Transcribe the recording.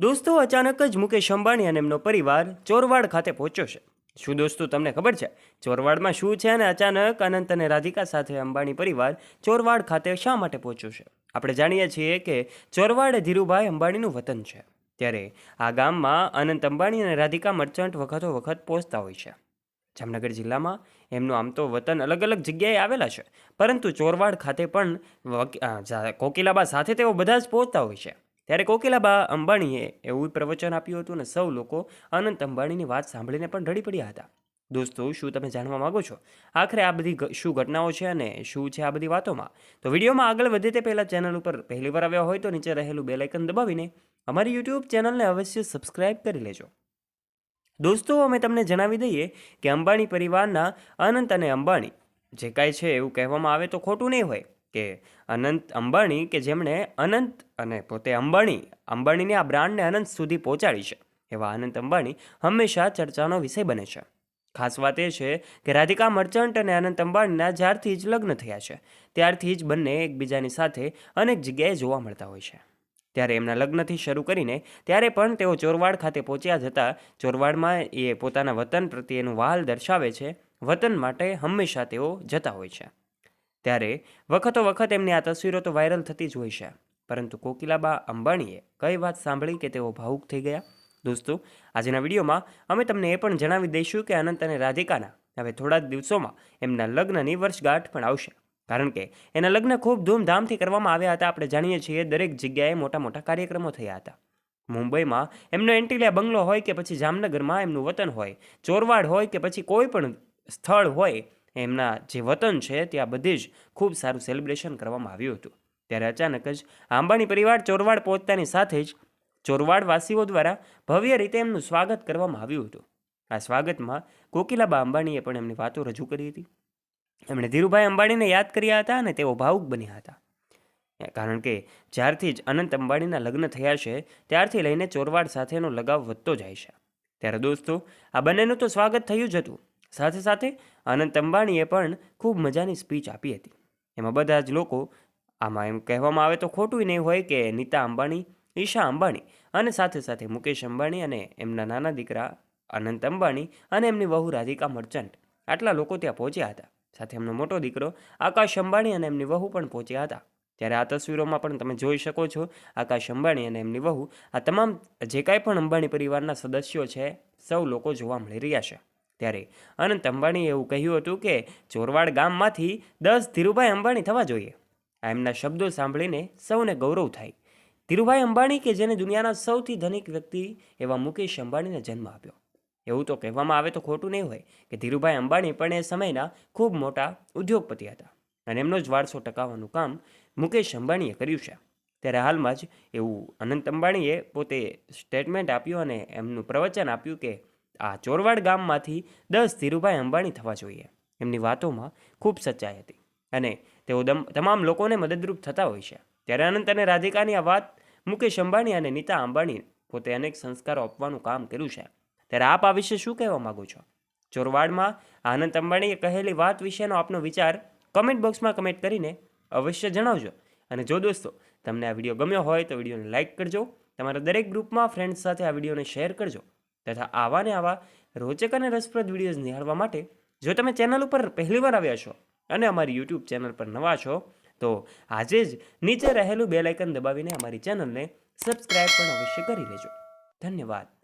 દોસ્તો અચાનક જ મુકેશ અંબાણી અને એમનો પરિવાર ચોરવાડ ખાતે પહોંચ્યો છે. શું દોસ્તો તમને ખબર છે? ચોરવાડમાં શું છે અને અચાનક અનંત અને રાધિકા સાથે અંબાણી પરિવાર ચોરવાડ ખાતે શા માટે પહોંચ્યો છે? આપણે જાણીએ છીએ કે ચોરવાડ ધીરુભાઈ અંબાણીનું વતન છે. ત્યારે આ ગામમાં અનંત અંબાણી અને રાધિકા મર્ચન્ટ વખતો વખત પહોંચતા હોય છે. જામનગર જિલ્લામાં એમનું આમ તો વતન અલગ અલગ જગ્યાએ આવેલા છે. પરંતુ ચોરવાડ ખાતે પણ કોકિલાબા સાથે તેઓ બધા જ પહોંચતા હોય છે. ત્યારે કોકિલાબા અંબાણીએ એવું પ્રવચન આપ્યું હતું અને સૌ લોકો અનંત અંબાણીની વાત સાંભળીને પણ રડી પડ્યા હતા. દોસ્તો, શું તમે જાણવા માંગો છો? આખરે આ બધી શું ઘટનાઓ છે અને શું છે આ બધી વાતોમાં? તો વિડીયોમાં આગળ વધે તે પહેલાં ચેનલ ઉપર પહેલીવાર આવ્યા હોય તો નીચે રહેલું બેલાઇકન દબાવીને અમારી યુટ્યુબ ચેનલને અવશ્ય સબસ્ક્રાઇબ કરી લેજો. દોસ્તો, અમે તમને જણાવી દઈએ કે અંબાણી પરિવારના અનંત અને અંબાણી, જે કાંઈ છે એવું કહેવામાં આવે તો ખોટું નહીં હોય. કે અનંત અંબાણી કે જેમણે અનંત અને પોતે અંબાણી, અંબાણીની આ બ્રાન્ડને અનંત સુધી પહોંચાડી છે. એવા અનંત અંબાણી હંમેશા ચર્ચાનો વિષય બને છે. ખાસ વાત એ છે કે રાધિકા મર્ચન્ટ અને અનંત અંબાણીના જ્યારથી જ લગ્ન થયા છે, ત્યારથી જ બંને એકબીજાની સાથે અનેક જગ્યાએ જોવા મળતા હોય છે. ત્યારે એમના લગ્નથી શરૂ કરીને ત્યારે પણ તેઓ ચોરવાડ ખાતે પહોંચ્યા જતાં ચોરવાડમાં એ પોતાના વતન પ્રત્યેનું વહાલ દર્શાવે છે. વતન માટે હંમેશા તેઓ જતા હોય છે. ત્યારે વખતો વખત એમની આ તસવીરો તો વાયરલ થતી જ હોય છે. પરંતુ કોકિલાબા અંબાણીએ કઈ વાત સાંભળી કે તેઓ ભાવુક થઈ ગયા? દોસ્તો, આજના વિડીયોમાં અમે તમને એ પણ જણાવી દઈશું કે અનંત અને રાધિકાના હવે થોડા જ દિવસોમાં એમના લગ્નની વર્ષગાંઠ પણ આવશે. કારણ કે એના લગ્ન ખૂબ ધૂમધામથી કરવામાં આવ્યા હતા. આપણે જાણીએ છીએ દરેક જગ્યાએ મોટા મોટા કાર્યક્રમો થયા હતા. મુંબઈમાં એમનો એન્ટિલિયા બંગલો હોય કે પછી જામનગરમાં એમનું વતન હોય, ચોરવાડ હોય કે પછી કોઈ પણ સ્થળ હોય એમના જે વતન છે ત્યાં બધે જ ખૂબ સારું સેલિબ્રેશન કરવામાં આવ્યું હતું. ત્યારે અચાનક જ અંબાણી પરિવાર ચોરવાડ પહોંચતાની સાથે જ ચોરવાડવાસીઓ દ્વારા ભવ્ય રીતે એમનું સ્વાગત કરવામાં આવ્યું હતું. આ સ્વાગતમાં કોકિલાબા અંબાણીએ પણ એમની વાતો રજૂ કરી હતી. એમણે ધીરુભાઈ અંબાણીને યાદ કર્યા હતા અને તેઓ ભાવુક બન્યા હતા. કારણ કે જ્યારથી જ અનંત અંબાણીના લગ્ન થયા છે, ત્યારથી લઈને ચોરવાડ સાથેનો લગાવ વધતો જાય છે. ત્યારે દોસ્તો, આ બંનેનું તો સ્વાગત થયું જ હતું. સાથે સાથે અનંત અંબાણીએ પણ ખૂબ મજાની સ્પીચ આપી હતી. એમાં બધા જ લોકો આમાં એમ કહેવામાં આવે તો ખોટું નહીં હોય કે નીતા અંબાણી, ઈશા અંબાણી અને સાથે સાથે મુકેશ અંબાણી અને એમના નાના દીકરા અનંત અંબાણી અને એમની વહુ રાધિકા મર્ચન્ટ. આટલા લોકો ત્યાં પહોંચ્યા હતા. સાથે એમનો મોટો દીકરો આકાશ અંબાણી અને એમની વહુ પણ પહોંચ્યા હતા. ત્યારે આ તસવીરોમાં પણ તમે જોઈ શકો છો, આકાશ અંબાણી અને એમની વહુ, આ તમામ જે કાંઈ પણ અંબાણી પરિવારના સદસ્યો છે, સૌ લોકો જોવા મળી રહ્યા છે. ત્યારે અનંત અંબાણીએ એવું કહ્યું હતું કે ચોરવાડ ગામમાંથી દસ ધીરુભાઈ અંબાણી થવા જોઈએ. આ એમના શબ્દો સાંભળીને સૌને ગૌરવ થાય. ધીરુભાઈ અંબાણી કે જેને દુનિયાના સૌથી ધનિક વ્યક્તિ એવા મુકેશ અંબાણીને જન્મ આપ્યો. એવું તો કહેવામાં આવે તો ખોટું નહીં હોય કે ધીરુભાઈ અંબાણી પણ એ સમયના ખૂબ મોટા ઉદ્યોગપતિ હતા અને એમનો જ વારસો ટકાવવાનું કામ મુકેશ અંબાણીએ કર્યું છે. ત્યારે હાલમાં જ એવું અનંત અંબાણીએ પોતે સ્ટેટમેન્ટ આપ્યું અને એમનું પ્રવચન આપ્યું કે આ ચોરવાડ ગામમાંથી દસ ધીરુભાઈ અંબાણી થવા જોઈએ. એમની વાતોમાં ખૂબ સચ્ચાઈ હતી અને તેઓ દમ, તમામ લોકોને મદદરૂપ થતા હોય છે. ત્યારે અનંત અને રાધિકાની આ વાત મુકેશ અંબાણી અને નીતા અંબાણી પોતે અનેક સંસ્કારો આપવાનું કામ કર્યું છે. ત્યારે આપ આ વિશે શું કહેવા માગો છો? ચોરવાડમાં આનંદ અંબાણીએ કહેલી વાત વિશેનો આપનો વિચાર કમેન્ટ બોક્સમાં કમેન્ટ કરીને અવશ્ય જણાવજો. અને જો દોસ્તો, તમને આ વીડિયો ગમ્યો હોય તો વિડીયોને લાઇક કરજો. તમારા દરેક ગ્રુપમાં ફ્રેન્ડ્સ સાથે આ વિડીયોને શેર કરજો. તથા આવા ને આવા રોચક અને રસપ્રદ વિડીયોઝ નિહાળવા માટે જો તમે ચેનલ ઉપર પહેલીવાર આવ્યા છો અને અમારી યુટ્યુબ ચેનલ પર નવા છો, તો આજે જ નીચે રહેલું બેલાઇકન દબાવીને અમારી ચેનલને સબસ્ક્રાઈબ પણ અવશ્ય કરી લેજો. ધન્યવાદ.